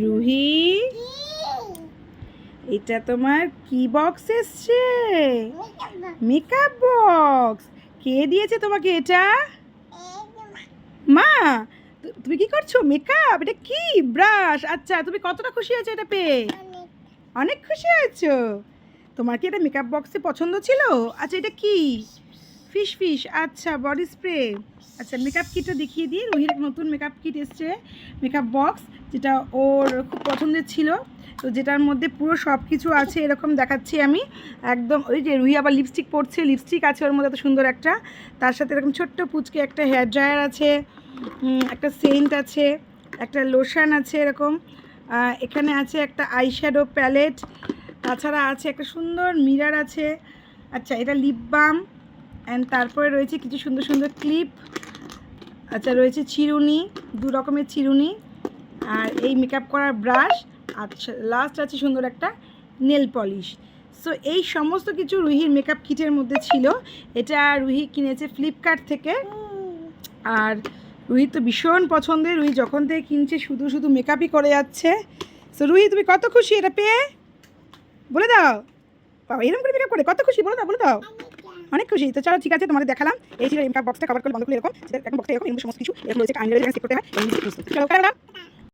রুহি? এটা তোমার কি বক্স এসছে? মেকআপ বক্স কে দিয়েছে তোমাকে এটা? মা তুমি কি করছ? মেকআপ এটা কি ব্রাশ আচ্ছা তুমি কতটা খুশি হয়েছো এটা পেয়ে? অনেক খুশি হয়েছো। তোমার কি এটা মেকআপ বক্সে পছন্দ ছিল? আচ্ছা এটা কি? ফিশ ফিশ আচ্ছা বডি স্প্রে আচ্ছা মেকআপ কিটটা দেখিয়ে দিই। রোহির নতুন মেকআপ কিট এসছে। মেকআপ বক্স যেটা ওর খুব পছন্দের ছিল। তো যেটার মধ্যে পুরো সব কিছু আছে এরকম দেখাচ্ছি আমি। একদম ওই যে রুহি আবার লিপস্টিক পরছে লিপস্টিক আছে ওর মধ্যে এত সুন্দর একটা। তার সাথে এরকম ছোট্ট পুচকে একটা হেয়ার ড্রায়ার আছে একটা সেন্ট আছে, একটা লোশন আছে এরকম। এখানে আছে একটা আইশ্যাডো প্যালেট তাছাড়া আছে একটা সুন্দর মিরার আছে। আচ্ছা এটা লিপ বাম অ্যান্ড তারপরে রয়েছে কিছু সুন্দর সুন্দর ক্লিপ আচ্ছা রয়েছে চিরুনি, দু রকমের চিরুনি। আর এই মেকআপ করার ব্রাশ আচ্ছা লাস্ট আছে সুন্দর একটা নেল পলিশ সো এই সমস্ত কিছু রুহির মেকআপ কিটের মধ্যে ছিল। এটা রুহি কিনেছে ফ্লিপকার্ট থেকে। আর রুহি তো ভীষণ পছন্দের। রুহি যখন থেকে কিনছে, শুধু শুধু মেকআপই করে যাচ্ছে। সো রুহি, তুমি কত খুশি? এটা পেয়ে? বলে দাও। বাবা, এরকম করে মেকআপ করে? কত খুশি? বলে দাও বলে দাও। অনেক খুশি। তো চলো, ঠিক আছে, তোমাদের দেখালাম। এই ছিল মেকআপ বক্সটা কভার করে বন্ধ করে এরকম। এখন বক্সটা এরকম এরকম সমস্ত কিছু। এরকম রয়েছে করতে হয় এরকম চলো